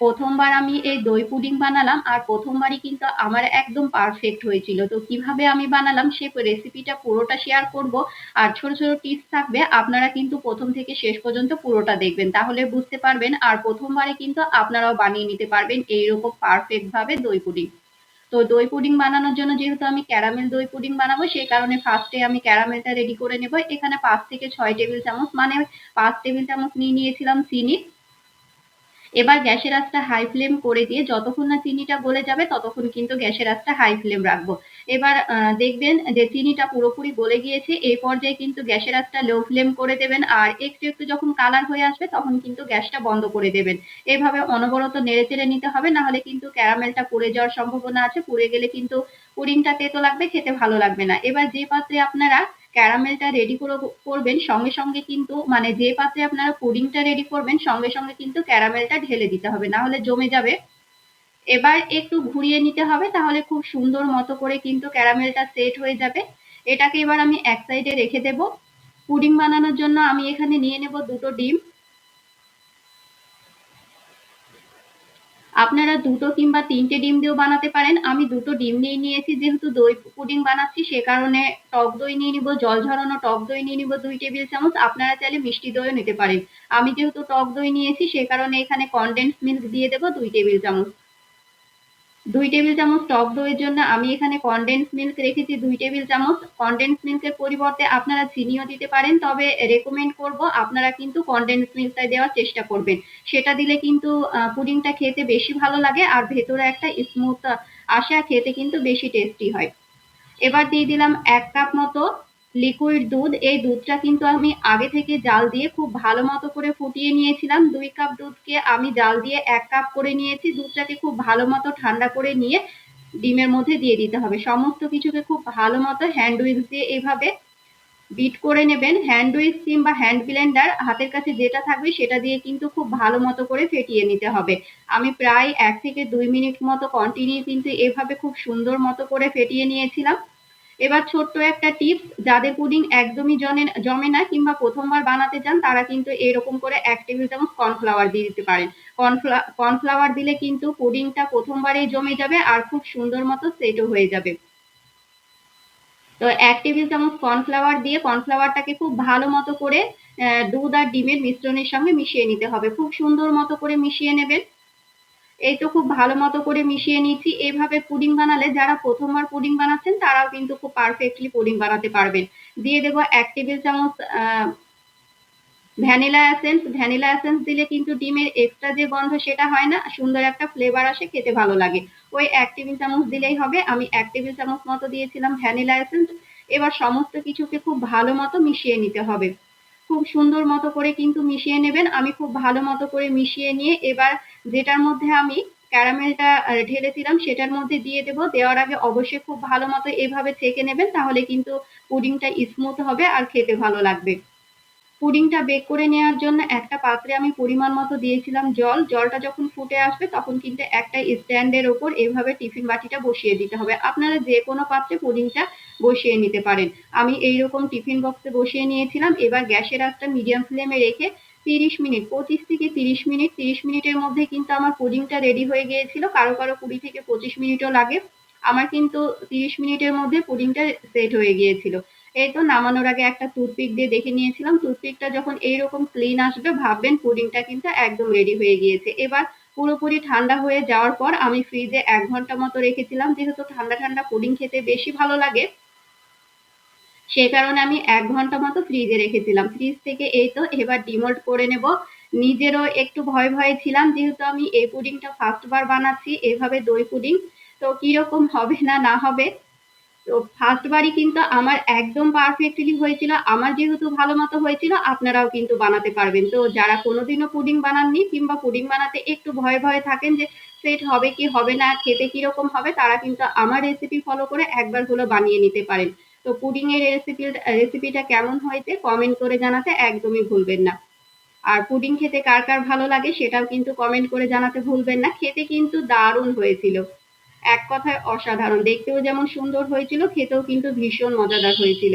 প্রথমবার আমি এই দই পুডিং বানালাম আর প্রথমবারই কিন্তু আমার একদম পারফেক্ট হয়েছিল। তো কীভাবে আমি বানালাম সে রেসিপিটা পুরোটা শেয়ার করব আর ছোট ছোট টিপস থাকবে, আপনারা কিন্তু প্রথম থেকে শেষ পর্যন্ত পুরোটা দেখবেন। তাহলে বুঝতে পারবেন আর প্রথমবারে কিন্তু আপনারাও বানিয়ে নিতে পারবেন এইরকম পারফেক্ট ভাবে দই পুডিং। তো দই পুডিং বানানোর জন্য যেহেতু আমি ক্যারামেল দই পুডিং বানাবো, সেই কারণে ফার্স্টে আমি ক্যারামেলটা রেডি করে নেব। এখানে পাঁচ থেকে ছয় টেবিল চামচ মানে পাঁচ টেবিল চামচ নিয়ে নিয়েছিলাম চিনি। এবার গ্যাসের আঁচটা হাই ফ্লেম করে দিয়ে যতক্ষণ না চিনিটা গলে যাবে, ততক্ষণ কিন্তু গ্যাসের আঁচটা হাই ফ্লেম রাখব। এবার দেখবেন যে চিনিটা পুরোপুরি গলে গিয়েছে, এই পর্যায়ে কিন্তু গ্যাসের আঁচটা লো ফ্লেম করে দেবেন আর একটু একটু যখন কালার হয়ে আসবে, তখন কিন্তু গ্যাসটা বন্ধ করে দেবেন। এভাবে অনবরত নেড়ে চেড়ে নিতে হবে, না হলে কিন্তু ক্যারামেলটা পুড়ে যাওয়ার সম্ভাবনা আছে। পুড়ে গেলে কিন্তু পুডিংটা তেতো লাগবে, খেতে ভালো লাগবে না। এবার যে পাত্রে আপনারা ক্যারামেলটা রেডি করবেন, সঙ্গে সঙ্গে কিন্তু মানে যে পাত্রে আপনারা পুডিংটা রেডি করবেন, সঙ্গে সঙ্গে কিন্তু ক্যারামেলটা ঢেলে দিতে হবে, না হলে জমে যাবে। এবার একটু ঘুরিয়ে নিতে হবে, তাহলে খুব সুন্দর মতো করে কিন্তু ক্যারামেলটা সেট হয়ে যাবে। এটাকে এবার আমি এক সাইডে রেখে দেব। পুডিং বানানোর জন্য আমি এখানে নিয়ে নেব দুটো ডিম। আপনারা দুটো কিংবা তিনটে ডিম দিয়েও বানাতে পারেন। আমি দুটো ডিম নিয়ে নিয়েছি, যেহেতু দই পুডিং বানাচ্ছি, সে কারণে টক দই নিয়ে নিব, জল ঝরানো টক দই নিয়ে নিব দুই টেবিল চামচ। আপনারা চাইলে মিষ্টি দইও নিতে পারেন। আমি যেহেতু টক দই নিয়েছি, সে কারণে এখানে কনডেন্স মিল্ক দিয়ে দেবো দুই টেবিল চামচ। দুই টেবিল চামচ টক দইয়ের জন্য আমি এখানে কনডেন্স মিল্ক রেখেছি। দুই টেবিল চামচ কনডেন্স মিল্কের পরিবর্তে আপনারা চিনিও দিতে পারেন, তবে রেকমেন্ড করব আপনারা কিন্তু কনডেন্স মিল্কটাই দেওয়ার চেষ্টা করবেন। সেটা দিলে কিন্তু পুডিংটা খেতে বেশি ভালো লাগে আর ভেতরে একটা স্মুথ আসে খেতে কিন্তু বেশি টেস্টি হয়। এবার দিয়ে দিলাম এক কাপ মতো লিকুইড দুধ, এই দুধটা কিন্তু আমি আগে থেকে জাল দিয়ে খুব ভালো মতো করে ফুটিয়ে নিয়েছিলাম। দুই কাপ দুধকে আমি জাল দিয়ে এক কাপ করে নিয়েছি। দুধটাকে খুব ভালো মতো ঠান্ডা করে নিয়ে ডিমের মধ্যে দিয়ে দিতে হবে। সমস্ত কিছুকে খুব ভালো মতো হ্যান্ড উইক্স দিয়ে এভাবে বিট করে নেবেন। হ্যান্ড উইক্স কিংবা হ্যান্ড ব্লেন্ডার হাতের কাছে যেটা থাকবে সেটা দিয়ে কিন্তু খুব ভালো মতো করে ফেটিয়ে নিতে হবে। আমি প্রায় এক থেকে দুই মিনিট মতো কন্টিনিউ কিন্তু এভাবে খুব সুন্দর মতো করে ফেটিয়ে নিয়েছিলাম। এবার ছোট্ট একটা টিপস যাদের পুডিং একদমই জমে জমে না কিংবা প্রথমবার বানাতে চান, তারা কিন্তু এরকম করে এক টেবিল চামচ কর্নফ্লাওয়ার দিয়ে দিতে পারেন। কর্নফ্লাওয়ার দিলে কিন্তু পুডিংটা প্রথমবারেই জমে যাবে আর খুব সুন্দর মতো সেটও হয়ে যাবে। তো এক টেবিল চামচ কর্নফ্লাওয়ার দিয়ে কর্নফ্লাওয়ারটাকে খুব ভালো মতো করে দুধ আর ডিমের মিশ্রণের সঙ্গে মিশিয়ে নিতে হবে। খুব সুন্দর মতো করে মিশিয়ে নেবেন। এই তো খুব ভালো মতো করে মিশিয়ে নিচ্ছি। এইভাবে পুডিং বানালে যারা প্রথমবার পুডিং বানাচ্ছেন, তারাও কিন্তু খুব পারফেক্টলি পুডিং বানাতে পারবেন। দিয়ে দেবো এক টেবিল চামচ ভ্যানিলা এসেন্স। ভ্যানিলা এসেন্স দিলে কিন্তু ডিমের এক্সট্রা যে গন্ধ সেটা হয় না, সুন্দর একটা ফ্লেভার আসে, খেতে ভালো লাগে। ওই এক টেবিল চামচ দিলেই হবে। আমি এক টেবিল চামচ মতো দিয়েছিলাম ভ্যানিলা এসেন্স। এবার সমস্ত কিছুকে খুব ভালো মতো মিশিয়ে নিতে হবে। খুব সুন্দর মতো করে কিন্তু মিশিয়ে নেবেন। আমি খুব ভালো মতো করে মিশিয়ে নিয়ে এবার যেটার মধ্যে আমি ক্যারামেলটা ঢেলেছিলাম সেটার মধ্যে দিয়ে দেবো। দেওয়ার আগে অবশ্যই খুব ভালো মতো এভাবে ছেঁকে নেবেন, তাহলে কিন্তু পুডিংটা স্মুথ হবে আর খেতে ভালো লাগবে। পুডিংটা বেক করে নেওয়ার জন্য একটা পাত্রে আমি পরিমাণ মতো দিয়েছিলাম জল। জলটা যখন ফুটে আসবে তখন কিন্তু একটা স্ট্যান্ডের ওপর এভাবে টিফিন বাটিটা বসিয়ে দিতে হবে। আপনারা যে কোনো পাত্রে পুডিংটা বসিয়ে নিতে পারেন। আমি এই রকম টিফিন বক্সে বসিয়ে নিয়েছিলাম। এবার গ্যাসের আঁচটা মিডিয়াম ফ্লেমে রেখে তিরিশ মিনিট, পঁচিশ থেকে তিরিশ মিনিট, তিরিশ মিনিটের মধ্যে কিন্তু আমার পুডিংটা রেডি হয়ে গিয়েছিল। কারও কারও কুড়ি থেকে পঁচিশ মিনিটও লাগে। আমার কিন্তু তিরিশ মিনিটের মধ্যে পুডিংটা সেট হয়ে গিয়েছিল। এই তো নামানোর আগে একটা টুথপিক দিয়ে দেখে নিয়েছিলাম। টুথপিকটা যখন এইরকম ক্লিন আসবে, ভাববেন পুডিংটা কিন্তু একদম রেডি হয়ে গিয়েছে। এবার পুরোপুরি ঠান্ডা হয়ে যাওয়ার পর আমি ফ্রিজে এক ঘণ্টা মতো রেখেছিলাম। যেহেতু ঠান্ডা ঠান্ডা পুডিং খেতে বেশি ভালো লাগে, সে কারণে আমি এক ঘণ্টা মতো ফ্রিজে রেখেছিলাম। ফ্রিজ থেকে এই তো এবার ডিমোল্ড করে নেব। নিজেরও একটু ভয় ভয়ে ছিলাম, যেহেতু আমি এই পুডিংটা ফার্স্টবার বানাচ্ছি, এভাবে দই পুডিং। তো কীরকম হবে না না হবে তো ফার্স্টবারই কিন্তু আমার একদম পারফেক্টলি হয়েছিল। আমার যেহেতু ভালো মতো হয়েছিল, আপনারাও কিন্তু বানাতে পারবেন। তো যারা কোনোদিনও পুডিং বানাননি কিংবা পুডিং বানাতে একটু ভয়ে ভয়ে থাকেন যে, সেট হবে কি হবে না, খেতে কীরকম হবে, তারা কিন্তু আমার রেসিপি ফলো করে একবার হলো বানিয়ে নিতে পারেন। তো পুডিং এর রেসিপি রেসিপিটা কেমন হয়েছে কমেন্ট করে জানাতে একদমই ভুলবেন না। আর পুডিং খেতে কার কার ভালো লাগে সেটাও কিন্তু কমেন্ট করে জানাতে ভুলবেন না। খেতে কিন্তু দারুণ হয়েছিল। এক কথায় অসাধারণ। দেখতেও যেমন সুন্দর হয়েছিল খেতেও কিন্তু ভীষণ মজাদার হয়েছিল।